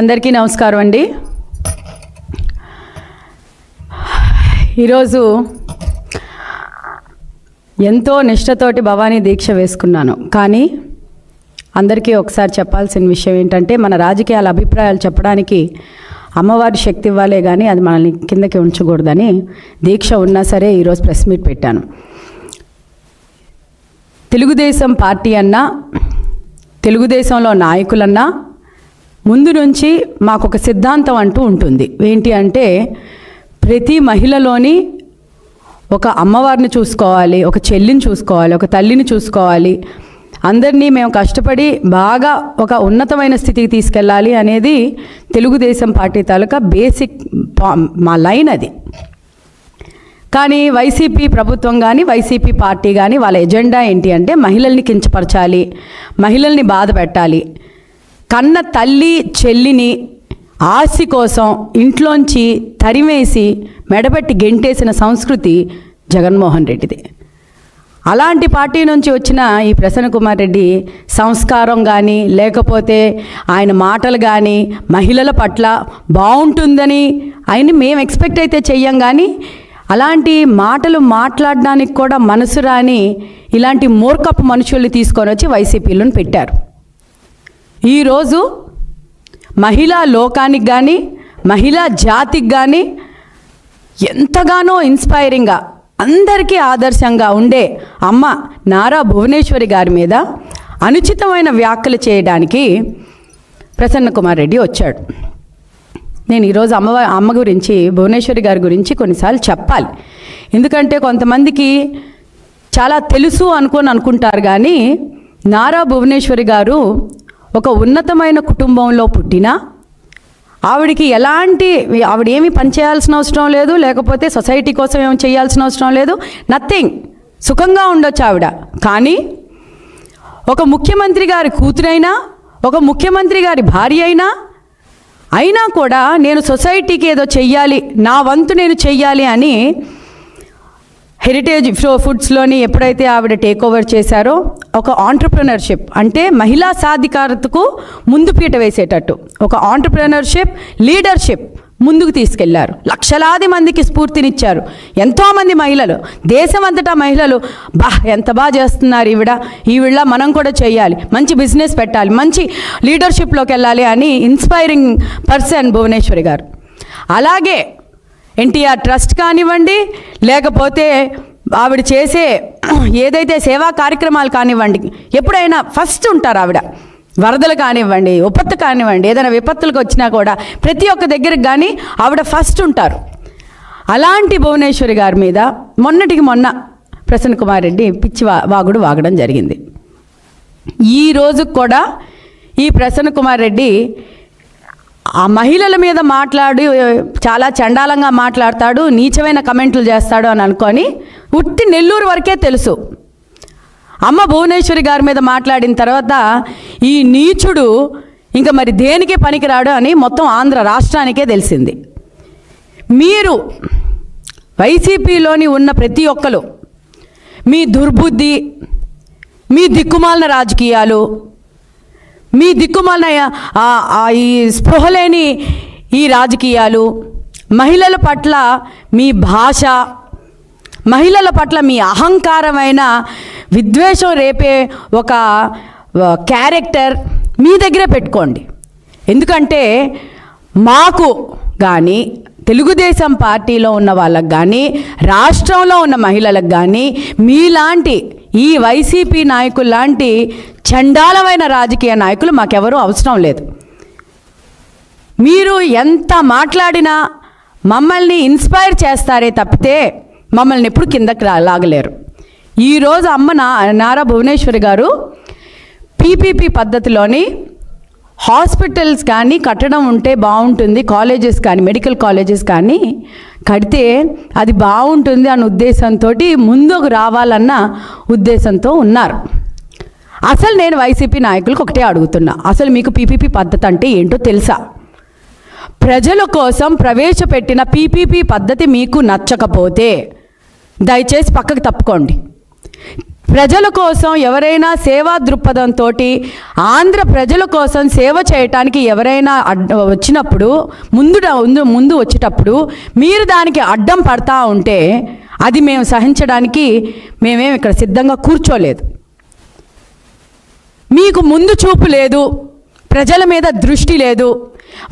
అందరికీ నమస్కారం అండి. ఈరోజు ఎంతో నిష్ఠతోటి భవానీ దీక్ష వేసుకున్నాను. కానీ అందరికీ ఒకసారి చెప్పాల్సిన విషయం ఏంటంటే మన రాజకీయాల అభిప్రాయాలు చెప్పడానికి అమ్మవారి శక్తి ఇవ్వాలే కానీ అది మనల్ని కిందకి ఉంచకూడదని దీక్ష ఉన్నా సరే ఈరోజు ప్రెస్ మీట్ పెట్టాను. తెలుగుదేశం పార్టీ అన్నా తెలుగుదేశంలో నాయకులన్నా ముందు నుంచి మాకు ఒక సిద్ధాంతం అంటూ ఉంటుంది. ఏంటి అంటే ప్రతి మహిళలోని ఒక అమ్మవారిని చూసుకోవాలి ఒక చెల్లిని చూసుకోవాలి ఒక తల్లిని చూసుకోవాలి. అందరినీ మేము కష్టపడి బాగా ఒక ఉన్నతమైన స్థితికి తీసుకెళ్ళాలి అనేది తెలుగుదేశం పార్టీ తాలూకా బేసిక్ పా- మా లైన్ అది. కానీ వైసీపీ ప్రభుత్వం కానీ వైసీపీ పార్టీ కానీ వాళ్ళ ఎజెండా ఏంటి అంటే మహిళల్ని కించపరచాలి మహిళల్ని బాధ పెట్టాలి. కన్న తల్లి చెల్లిని ఆస్తి కోసం ఇంట్లోంచి తరిమేసి మెడబెట్టి గెంటేసిన సంస్కృతి జగన్మోహన్ రెడ్డిది. అలాంటి పార్టీ నుంచి వచ్చిన ఈ ప్రసన్న కుమార్ రెడ్డి సంస్కారం కానీ లేకపోతే ఆయన మాటలు కానీ మహిళల పట్ల బాగుంటుందని ఆయన మేము ఎక్స్పెక్ట్ అయితే చెయ్యం కానీ అలాంటి మాటలు మాట్లాడడానికి కూడా మనసు రాని ఇలాంటి మూర్ఖపు మనుషుల్ని తీసుకొని వచ్చి వైసీపీలను పెట్టారు. ఈరోజు మహిళా లోకానికి కానీ మహిళా జాతికి కానీ ఎంతగానో ఇన్స్పైరింగ్గా అందరికీ ఆదర్శంగా ఉండే అమ్మ నారా భువనేశ్వరి గారి మీద అనుచితమైన వ్యాఖ్యలు చేయడానికి ప్రసన్న కుమార్ రెడ్డి వచ్చాడు. నేను ఈరోజు అమ్మ అమ్మ గురించి భువనేశ్వరి గారి గురించి కొన్నిసార్లు చెప్పాలి. ఎందుకంటే కొంతమందికి చాలా తెలుసు అనుకొని అనుకుంటారు కానీ నారా భువనేశ్వరి గారు ఒక ఉన్నతమైన కుటుంబంలో పుట్టినా ఆవిడికి ఎలాంటి ఆవిడ ఏమి పని చేయాల్సిన అవసరం లేదు లేకపోతే సొసైటీ కోసం ఏమి చేయాల్సిన అవసరం లేదు నథింగ్. సుఖంగా ఉండొచ్చు ఆవిడ. కానీ ఒక ముఖ్యమంత్రి గారి కూతురైనా ఒక ముఖ్యమంత్రి గారి భార్య అయినా అయినా కూడా నేను సొసైటీకి ఏదో చెయ్యాలి నా వంతు నేను చెయ్యాలి అని హెరిటేజ్ ఫ్రో ఫుడ్స్లోని ఎప్పుడైతే ఆవిడ టేక్ ఓవర్ చేశారో ఒక ఆంటర్ప్రినర్షిప్ అంటే మహిళా సాధికారతకు ముందు పీట వేసేటట్టు. ఒక ఆంటర్ప్రినర్షిప్ లీడర్షిప్ ముందుకు తీసుకెళ్ళారు. లక్షలాది మందికి స్ఫూర్తినిచ్చారు. ఎంతోమంది మహిళలు దేశమంతటా మహిళలు బా ఎంత బాగా చేస్తున్నారు ఈవిడ. ఈవిడ మనం కూడా చేయాలి మంచి బిజినెస్ పెట్టాలి. మంచి లీడర్షిప్లోకి వెళ్ళాలి అని ఇన్స్పైరింగ్ పర్సన్ భువనేశ్వరి గారు. అలాగే ఎన్టీఆర్ ట్రస్ట్ కానివ్వండి లేకపోతే ఆవిడ చేసే ఏదైతే సేవా కార్యక్రమాలు కానివ్వండి ఎప్పుడైనా ఫస్ట్ ఉంటారు ఆవిడ. వరదలు కానివ్వండి విపత్తు కానివ్వండి ఏదైనా విపత్తులకు వచ్చినా కూడా ప్రతి ఒక్క దగ్గరికి కానీ ఆవిడ ఫస్ట్ ఉంటారు. అలాంటి భువనేశ్వరి గారి మీద మొన్నటికి మొన్న ప్రసన్న కుమార్ రెడ్డి పిచ్చి వా వాగుడు వాగడం జరిగింది. ఈ రోజు కూడా ఈ ప్రసన్న కుమార్ రెడ్డి ఆ మహిళల మీద మాట్లాడి చాలా చండాలంగా మాట్లాడతాడు నీచమైన కమెంట్లు చేస్తాడు అని అనుకొని ఉట్టి నెల్లూరు వరకే తెలుసు. అమ్మ భువనేశ్వరి గారి మీద మాట్లాడిన తర్వాత ఈ నీచుడు ఇంకా మరి దేనికి పనికిరాడు అని మొత్తం ఆంధ్ర రాష్ట్రానికే తెలిసింది. మీరు వైసీపీలోని ఉన్న ప్రతి ఒక్కరు మీ దుర్బుద్ధి మీ దిక్కుమాలిన రాజకీయాలు మీ దిక్కుమాలిన ఆ- ఈ స్పృహలేని ఈ రాజకీయాలు మహిళల పట్ల మీ భాష మహిళల పట్ల మీ అహంకారమైన విద్వేషం రేపే ఒక క్యారెక్టర్ మీ దగ్గరే పెట్టుకోండి. ఎందుకంటే మాకు కానీ తెలుగుదేశం పార్టీలో ఉన్న వాళ్ళకు కానీ రాష్ట్రంలో ఉన్న మహిళలకు కానీ మీలాంటి ఈ వైసీపీ నాయకులు లాంటి చండాలమైన రాజకీయ నాయకులు మాకెవరూ అవసరం లేదు. మీరు ఎంత మాట్లాడినా మమ్మల్ని ఇన్స్పైర్ చేస్తారే తప్పితే మమ్మల్ని ఎప్పుడు కిందకి లాగలేరు. ఈరోజు అమ్మ నా నారా భువనేశ్వరి గారు పీపీపీ పద్ధతిలోని హాస్పిటల్స్ కానీ కట్టడం ఉంటే బాగుంటుంది కాలేజెస్ కానీ మెడికల్ కాలేజెస్ కానీ కడితే అది బాగుంటుంది అన్న ఉద్దేశంతో ముందుకు రావాలన్న ఉద్దేశంతో ఉన్నారు. అసలు నేను వైసీపీ నాయకులకు ఒకటే అడుగుతున్నా. అసలు మీకు పీపీపీ పద్ధతి అంటే ఏంటో తెలుసా? ప్రజల కోసం ప్రవేశపెట్టిన పీపీపీ పద్ధతి మీకు నచ్చకపోతే దయచేసి పక్కకు తప్పుకోండి. ప్రజల కోసం ఎవరైనా సేవా దృక్పథంతో ఆంధ్ర ప్రజల కోసం సేవ చేయటానికి ఎవరైనా అడ్డ వచ్చినప్పుడు ముందు ముందు ముందు వచ్చేటప్పుడు మీరు దానికి అడ్డం పడతా ఉంటే అది మేము సహించడానికి మేమేం ఇక్కడ సిద్ధంగా కూర్చోలేదు. మీకు ముందు చూపు లేదు ప్రజల మీద దృష్టి లేదు.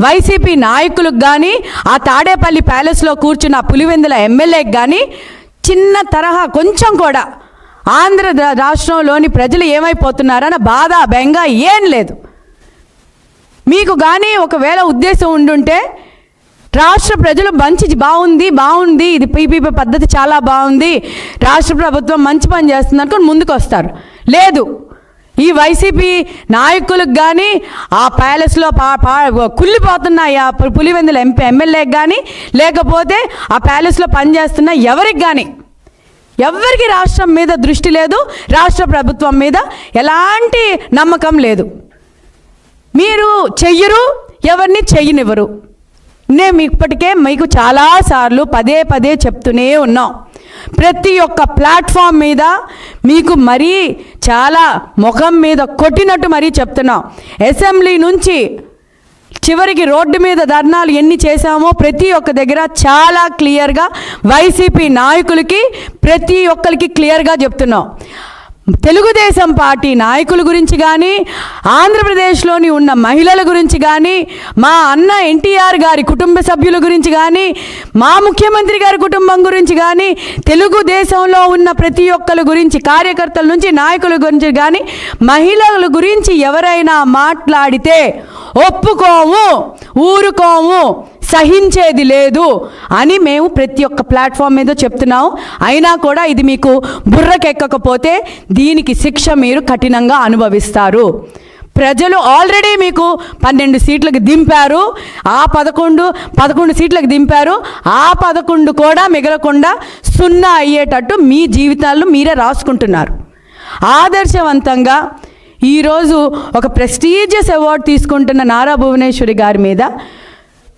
వైసీపీ నాయకులకు కానీ ఆ తాడేపల్లి ప్యాలెస్లో కూర్చున్న పులివెందుల ఎమ్మెల్యేకి కానీ చిన్న తరహా కొంచెం కూడా ఆంధ్ర రాష్ట్రంలోని ప్రజలు ఏమైపోతున్నారన్న బాధ బెంగ ఏం లేదు. మీకు కానీ ఒకవేళ ఉద్దేశం ఉండుంటే రాష్ట్ర ప్రజలు మంచి బాగుంది బాగుంది ఇది పీపీపీ పద్ధతి చాలా బాగుంది రాష్ట్ర ప్రభుత్వం మంచి పని చేస్తుంది అనుకుని ముందుకు వస్తారు లేదు. ఈ వైసీపీ నాయకులకు కానీ ఆ ప్యాలెస్లో పా పా కుళ్ళిపోతున్నాయి ఆ పులివెందుల ఎంపీ ఎమ్మెల్యేకి కానీ లేకపోతే ఆ ప్యాలెస్లో పనిచేస్తున్న ఎవరికి కానీ ఎవరికి రాష్ట్రం మీద దృష్టి లేదు రాష్ట్ర ప్రభుత్వం మీద ఎలాంటి నమ్మకం లేదు. మీరు చెయ్యరు ఎవరిని చెయ్యనివ్వరు. నేను ఇప్పటికే మీకు చాలాసార్లు పదే పదే చెప్తూనే ఉన్నాం. ప్రతి ఒక్క ప్లాట్ఫామ్ మీద మీకు మరీ చాలా ముఖం మీద కొట్టినట్టు మరీ చెప్తున్నాం. అసెంబ్లీ నుంచి చివరికి రోడ్డు మీద ధర్నాలు ఎన్ని చేశామో ప్రతి ఒక్క దగ్గర చాలా క్లియర్గా వైసీపీ నాయకులకి ప్రతి ఒక్కరికి క్లియర్గా చెప్తున్నాం. తెలుగుదేశం పార్టీ నాయకుల గురించి కానీ ఆంధ్రప్రదేశ్లోని ఉన్న మహిళల గురించి కానీ మా అన్న ఎన్టీఆర్ గారి కుటుంబ సభ్యుల గురించి కానీ మా ముఖ్యమంత్రి గారి కుటుంబం గురించి కానీ తెలుగుదేశంలో ఉన్న ప్రతి ఒక్కరి గురించి కార్యకర్తల నుంచి నాయకుల గురించి కానీ మహిళల గురించి ఎవరైనా మాట్లాడితే ఒప్పుకోము ఊరుకోము. సహించేది లేదు అని మేము ప్రతి ఒక్క ప్లాట్ఫామ్ మీద చెప్తున్నాం. అయినా కూడా ఇది మీకు బుర్రకెక్కకపోతే దీనికి శిక్ష మీరు కఠినంగా అనుభవిస్తారు. ప్రజలు ఆల్రెడీ మీకు పన్నెండు సీట్లకు దింపారు. ఆ పదకొండు పదకొండు సీట్లకు దింపారు. ఆ పదకొండు కూడా మిగలకుండా సున్నా అయ్యేటట్టు మీ జీవితాలను మీరే రాసుకుంటున్నారు. ఆదర్శవంతంగా ఈరోజు ఒక ప్రెస్టీజియస్ అవార్డు తీసుకుంటున్న నారా భువనేశ్వరి గారి మీద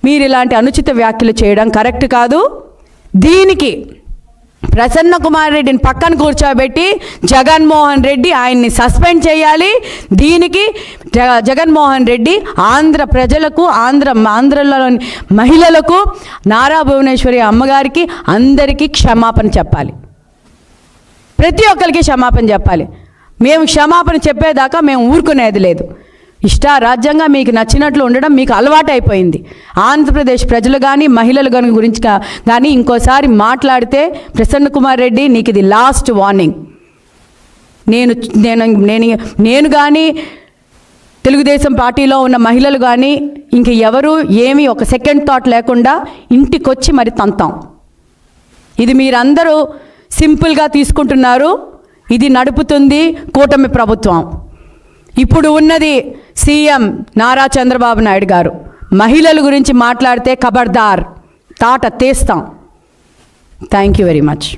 మీరు ఇలాంటి అనుచిత వ్యాఖ్యలు చేయడం కరెక్ట్ కాదు. దీనికి ప్రసన్న కుమార్ రెడ్డిని పక్కన కూర్చోబెట్టి జగన్మోహన్ రెడ్డి ఆయన్ని సస్పెండ్ చేయాలి. దీనికి జగ జగన్మోహన్ రెడ్డి ఆంధ్ర ప్రజలకు ఆంధ్ర ఆంధ్రలోని మహిళలకు నారా భువనేశ్వరి అమ్మగారికి అందరికీ క్షమాపణ చెప్పాలి. ప్రతి ఒక్కరికి క్షమాపణ చెప్పాలి. మేము క్షమాపణ చెప్పేదాకా మేము ఊరుకునేది లేదు. ఇష్టారాజ్యంగా మీకు నచ్చినట్లు ఉండడం మీకు అలవాటైపోయింది. ఆంధ్రప్రదేశ్ ప్రజలు కానీ మహిళలు కానీ గురించి కానీ ఇంకోసారి మాట్లాడితే ప్రసన్న కుమార్ రెడ్డి నీకు ఇది లాస్ట్ వార్నింగ్. నేను నేను నేను నేను కానీ తెలుగుదేశం పార్టీలో ఉన్న మహిళలు కానీ ఇంక ఎవరు ఏమీ ఒక సెకండ్ థాట్ లేకుండా ఇంటికొచ్చి మరి తంతాం. ఇది మీరందరూ సింపుల్గా తీసుకుంటున్నారు. ఇది నడుపుతుంది కూటమి ప్రభుత్వం. ఇప్పుడు ఉన్నది సీఎం నారా చంద్రబాబు నాయుడు గారు. మహిళల గురించి మాట్లాడితే ఖబర్దార్ తాట తీస్తాం. Thank you very much